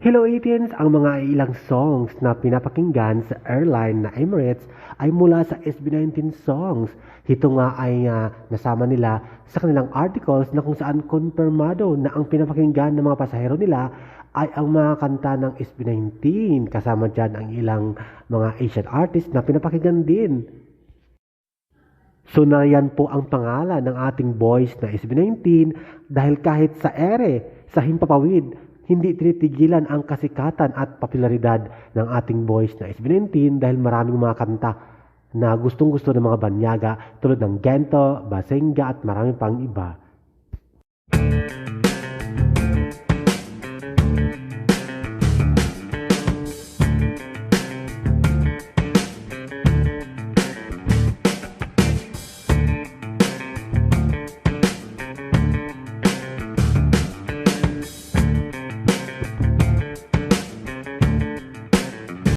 Hello Athens! Ang mga ilang songs na pinapakinggan sa airline na Emirates ay mula sa SB19 songs. Ito nga ay ah, nasama nila sa kanilang articles na kung saan konfirmado na ang pinapakinggan ng mga pasahero nila ay ang mga kanta ng SB19. Kasama dyan ang ilang mga Asian artists na pinapakinggan din. So nariyan po ang pangalan ng ating boys na SB19 dahil kahit sa ere, sa himpapawid, hindi tinitigilan ang kasikatan at popularidad ng ating boys na SB19 dahil maraming mga kanta na gustong gusto ng mga banyaga tulad ng Gento, Basenga at marami pang iba.